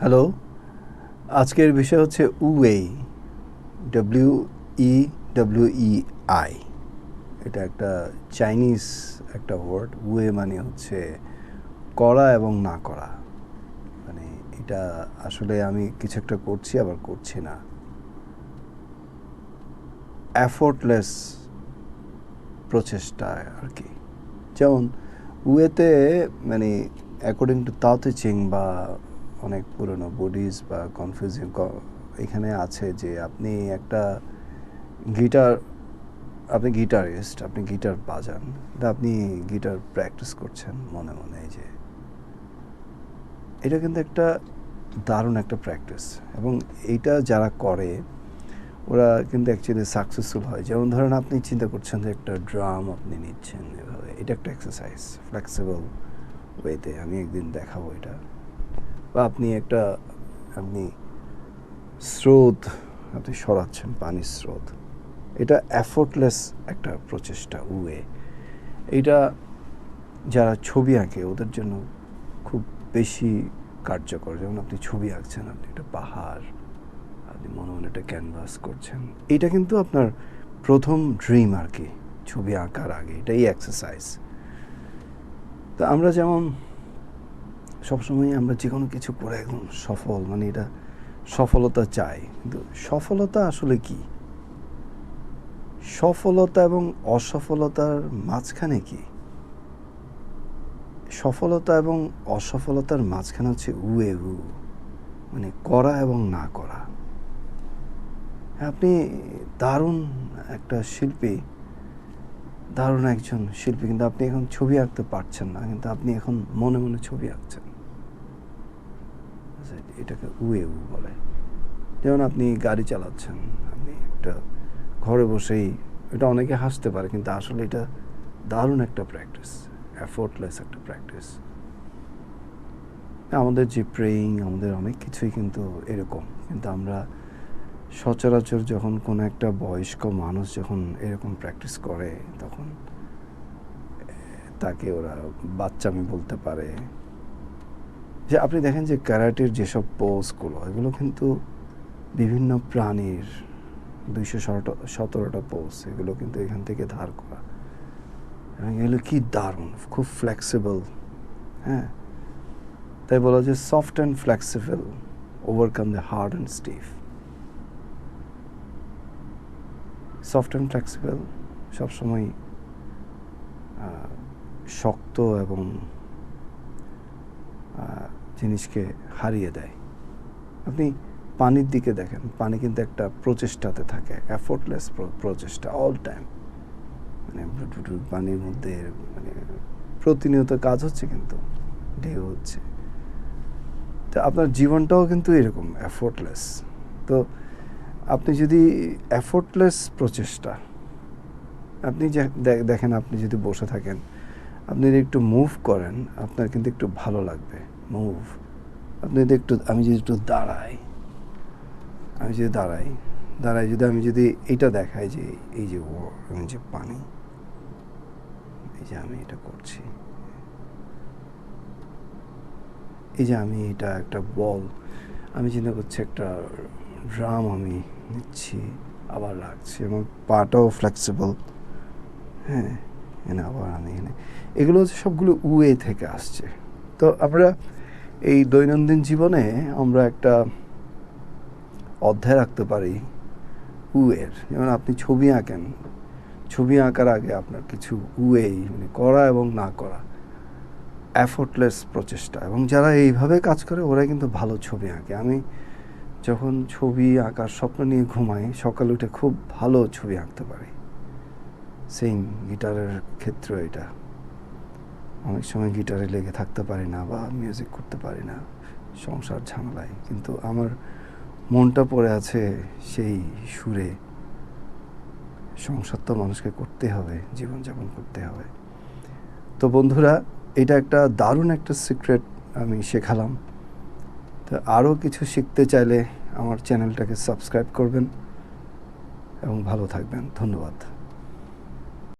Hello, আজকের বিষয় হচ্ছে Huawei W E W E I. এটা একটা চাইনিজ একটা ওয়ার্ড উয়ে মানে হচ্ছে করা এবং না করা। মানে এটা আসলে আমি কিছু একটা করছি, আবার করছি না। অ্যাফোর্টলেস প্রচেষ্টা আর কি। যেমন উয়েতে মানে অ্যাকর্ডিং টু তাওতে চিং বা অনেক পুরনো বডিজ বা কনফিউজিং এখানে আছে যে আপনি একটা গিটার আপনি গিটারিস্ট আপনি গিটার বাজান। আপনি গিটার প্র্যাকটিস করছেন মনে মনে এই যে। এটা কিন্তু একটা দারুণ একটা প্র্যাকটিস এবং এইটা যারা করে, ওরা কিন্তু অ্যাকচুয়ালি সাকসেসফুল হয়। যেমন ধরেন আপনি চিন্তা করছেন যে একটা ড্রাম আপনি নিচ্ছেন এভাবে। এটা একটা এক্সারসাইজ ফ্লেক্সিবল ওয়েতে আমি একদিন দেখাবো এটা। বা আপনি একটা, আপনি স্রোত, আপনি সরাচ্ছেন পানির স্রোত। এটা অ্যাফোর্টলেস একটা প্রচেষ্টা, উয়ে। এইটা যারা ছবি আঁকে, ওদের জন্য খুব বেশি কার্যকর। যেমন আপনি ছবি আঁকছেন, আপনি একটা পাহাড়, আপনি মনে মনে একটা ক্যানভাস করছেন। এটা কিন্তু আপনার প্রথম ড্রিম আর কি, ছবি আঁকার আগে। এটাই এক্সারসাইজ তো আমরা যেমন সবসময় আমরা যে কোনো কিছু করে একদম সফল মানে এটা সফলতা চাই। কিন্তু সফলতা আসলে কি? সফলতা এবং অসফলতার মাঝখানে কি? সফলতা এবং অসফলতার মাঝখানে হচ্ছে উয়ে উ মানে করা এবং না করা। আপনি দারুণ একটা শিল্পী দারুণ একজন শিল্পী, কিন্তু আপনি এখন ছবি আঁকতে পারছেন না, কিন্তু আপনি এখন মনে মনে ছবি আঁকছেন। এটাকে উয়ে উ বলে। যেমন আপনি গাড়ি চালাচ্ছেন, আপনি একটা ঘরে বসেই, এটা অনেকে হাসতে পারে, কিন্তু আসলে এটা দারুণ একটা প্র্যাকটিস অ্যাফোর্টলেস একটা প্র্যাকটিস আমাদের যে প্রেয়িং আমাদের অনেক কিছুই কিন্তু এরকম, কিন্তু আমরা সচরাচর যখন কোনো একটা বয়স্ক মানুষ যখন এরকম প্র্যাকটিস করে, তখন তাকে ওরা বাচ্চামি বলতে পারে। যে আপনি দেখেন যে ক্যারাটের যেসব পোজগুলো, এগুলো কিন্তু বিভিন্ন প্রাণীর দুইশো সতেরোটা পোজ এগুলো কিন্তু এখান থেকে ধার করা। এবং এগুলো কি দারুণ, খুব ফ্লেক্সিবল হ্যাঁ? তাই বলা যে soft and flexible overcome the hard and stiff soft and flexible সবসময় শক্ত এবং জিনিসকে হারিয়ে দেয়। আপনি পানির দিকে দেখেন, পানি কিন্তু একটা প্রচেষ্টাতে থাকে অ্যাফোর্টলেস প্রচেষ্টা অল টাইম মানে পানির মধ্যে মানে প্রতিনিয়ত কাজ হচ্ছে কিন্তু ঢেউ হচ্ছে। তো আপনার জীবনটাও কিন্তু এরকম অ্যাফোর্টলেস তো আপনি যদি অ্যাফোর্টলেস প্রচেষ্টা, আপনি দেখেন আপনি যদি বসে থাকেন, আপনি যদি একটু মুভ করেন, আপনার কিন্তু একটু ভালো লাগবে মুভ আপনি যদি একটু, আমি যদি একটু দাঁড়াই, আমি যদি দাঁড়াই দাঁড়াই যদি আমি যদি এইটা দেখাই যে এই যে ও আমি যে পানি, এই যে আমি এটা করছি, এই যে আমি এটা একটা বল, আমি চিন্তা করছি একটা ড্রাম আমি নিচ্ছি, আবার রাখছি এবং পাটাও ফ্লেক্সিবল হ্যাঁ এনে আবার আনি এনে। এগুলো হচ্ছে সবগুলো উয়ে থেকে আসছে। তো আমরা এই দৈনন্দিন জীবনে আমরা একটা অধ্যায় রাখতে পারি উয়ের। যেমন আপনি ছবি আঁকেন। ছবি আঁকার আগে আপনার কিছু উয়েই মানে করা এবং না করা। অ্যাফোর্টলেস প্রচেষ্টা। এবং যারা এইভাবে কাজ করে ওরা কিন্তু ভালো ছবি আঁকে। আমি যখন ছবি আঁকার স্বপ্ন নিয়ে ঘুমাই, সকাল উঠে খুব ভালো ছবি আঁকতে পারি। সেম গিটারের ক্ষেত্র এটা। অনেক সময় গিটারে লেগে থাকতে পারি না বা মিউজিক করতে পারি না, সংসার ঝামেলায়। কিন্তু আমার মনটা পড়ে আছে সেই সুরে। সংসার তো মানুষকে করতে হবে, জীবনযাপন করতে হবে। তো বন্ধুরা, এটা একটা দারুণ একটা সিক্রেট আমি শেখালাম। তো আরও কিছু শিখতে চাইলে আমার চ্যানেলটাকে সাবস্ক্রাইব করবেন এবং ভালো থাকবেন। ধন্যবাদ।